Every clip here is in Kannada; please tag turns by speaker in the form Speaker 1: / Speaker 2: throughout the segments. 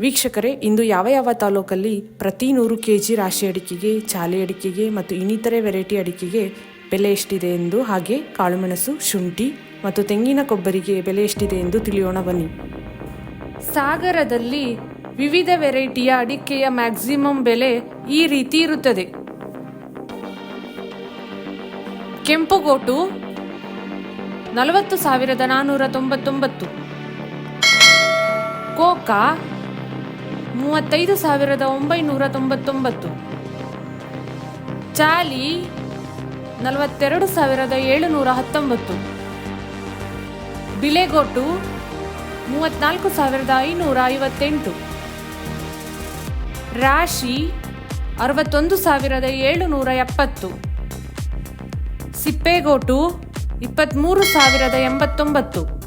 Speaker 1: ವೀಕ್ಷಕರೇ, ಇಂದು ಯಾವ ಯಾವ ತಾಲೂಕಲ್ಲಿ ಪ್ರತಿ ನೂರು ಕೆ ಜಿ ರಾಶಿ ಅಡಿಕೆಗೆ, ಚಾಲೆ ಅಡಿಕೆಗೆ ಮತ್ತು ಇನ್ನಿತರೆ ವೆರೈಟಿ ಅಡಿಕೆಗೆ ಬೆಲೆ ಎಷ್ಟಿದೆ ಎಂದು ಹಾಗೆ ಕಾಳುಮೆಣಸು, ಶುಂಠಿ ಮತ್ತು ತೆಂಗಿನ ಕೊಬ್ಬರಿಗೆ ಬೆಲೆ ಎಷ್ಟಿದೆ ಎಂದು ತಿಳಿಯೋಣ ಬನ್ನಿ. ಸಾಗರದಲ್ಲಿ ವಿವಿಧ ವೆರೈಟಿಯ ಅಡಿಕೆಯ ಮ್ಯಾಕ್ಸಿಮಮ್ ಬೆಲೆ ಈ ರೀತಿ ಇರುತ್ತದೆ. ಕೆಂಪುಗೋಟು ನಲವತ್ತು ಸಾವಿರದ ನಾನ್ನೂರ ತೊಂಬತ್ತೊಂಬತ್ತು. ಕೋಕಾ ಮೂವತ್ತೈದು ಸಾವಿರದ ಒಂಬೈನೂರ ತೊಂಬತ್ತೊಂಬತ್ತು. ಚಾಲಿ ನಲವತ್ತೆರಡು ಸಾವಿರದ ಏಳುನೂರ ಹತ್ತೊಂಬತ್ತು. ಬಿಳೆಗೋಟು ಮೂವತ್ನಾಲ್ಕು ಸಾವಿರದ ಐನೂರ ಐವತ್ತೆಂಟು. ರಾಶಿ ಅರವತ್ತೊಂದು ಸಾವಿರದ ಏಳುನೂರ ಎಪ್ಪತ್ತು. ಸಿಪ್ಪೆಗೋಟು ಇಪ್ಪತ್ತ್ಮೂರು ಸಾವಿರದ ಎಂಬತ್ತೊಂಬತ್ತು.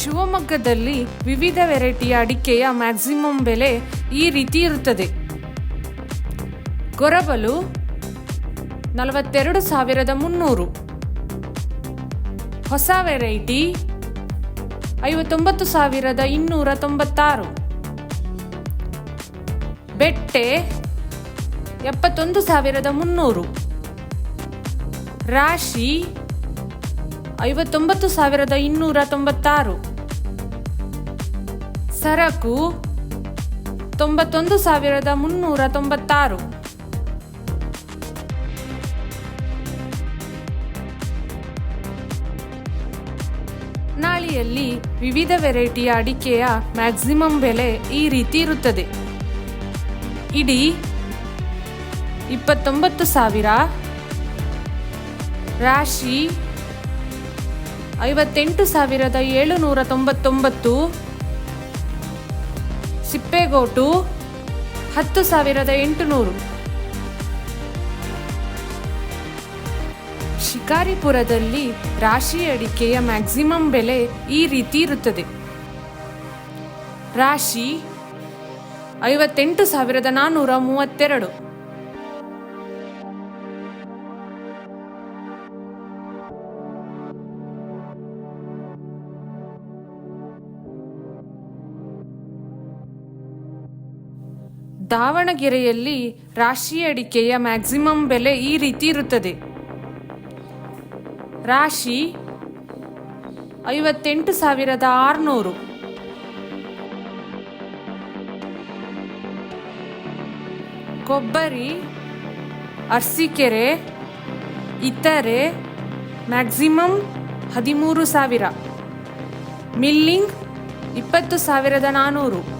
Speaker 1: ಶಿವಮೊಗ್ಗದಲ್ಲಿ ವಿವಿಧ ವೆರೈಟಿಯ ಅಡಿಕೆಯ ಮ್ಯಾಕ್ಸಿಮಮ್ ಬೆಲೆ ಈ ರೀತಿ ಇರುತ್ತದೆ. ಗೊರಬಲು ನಲವತ್ತೆರಡು ಸಾವಿರದ ಮುನ್ನೂರು. ಹೊಸ ವೆರೈಟಿ ಐವತ್ತೊಂಬತ್ತು ಸಾವಿರದ ಇನ್ನೂರ ತೊಂಬತ್ತಾರು. ಬೆಟ್ಟೆ ಎಪ್ಪತ್ತೊಂದು ಸಾವಿರದ ಮುನ್ನೂರು. ರಾಶಿ ಐವತ್ತೊಂಬತ್ತು ಸಾವಿರದ ಇನ್ನೂರ ತೊಂಬತ್ತಾರು. ಸರಕು ತೊಂಬತ್ತೊಂದು ಸಾವಿರದ ಮುನ್ನೂರ ತೊಂಬತ್ತಾರು. ನಾಳಿಯಲ್ಲಿ ವಿವಿಧ ವೆರೈಟಿಯ ಅಡಿಕೆಯ ಮ್ಯಾಕ್ಸಿಮಮ್ ಬೆಲೆ ಈ ರೀತಿ ಇರುತ್ತದೆ. ಇಡೀ ಇಪ್ಪತ್ತೊಂಬತ್ತು ಸಾವಿರ, ರಾಶಿ ಐವತ್ತೆಂಟು ಸಾವಿರದ ಏಳುನೂರ ತೊಂಬತ್ತೊಂಬತ್ತು ಸಿಪ್ಪೆಗೋಟು ಹತ್ತು ಸಾವಿರದ ಎಂಟುನೂರು. ಶಿಕಾರಿಪುರದಲ್ಲಿ ರಾಶಿ ಅಡಿಕೆಯ ಮ್ಯಾಕ್ಸಿಮಮ್ ಬೆಲೆ ಈ ರೀತಿ ಇರುತ್ತದೆ. ರಾಶಿ ಐವತ್ತೆಂಟು ಸಾವಿರದ ನಾನ್ನೂರ ಮೂವತ್ತೆರಡು. ದಾವಣಗೆರೆಯಲ್ಲಿ ರಾಶಿ ಅಡಿಕೆಯ ಮ್ಯಾಕ್ಸಿಮಮ್ ಬೆಲೆ ಈ ರೀತಿ ಇರುತ್ತದೆ. ರಾಶಿ ಐವತ್ತೆಂಟು ಸಾವಿರದ ಆರುನೂರು. ಕೊಬ್ಬರಿ, ಅರ್ಸಿಕೆರೆ, ಇತರೆ ಮ್ಯಾಕ್ಸಿಮಮ್ ಹದಿಮೂರು ಸಾವಿರ. ಮಿಲ್ಲಿಂಗ್ ಇಪ್ಪತ್ತು ಸಾವಿರದ ನಾನ್ನೂರು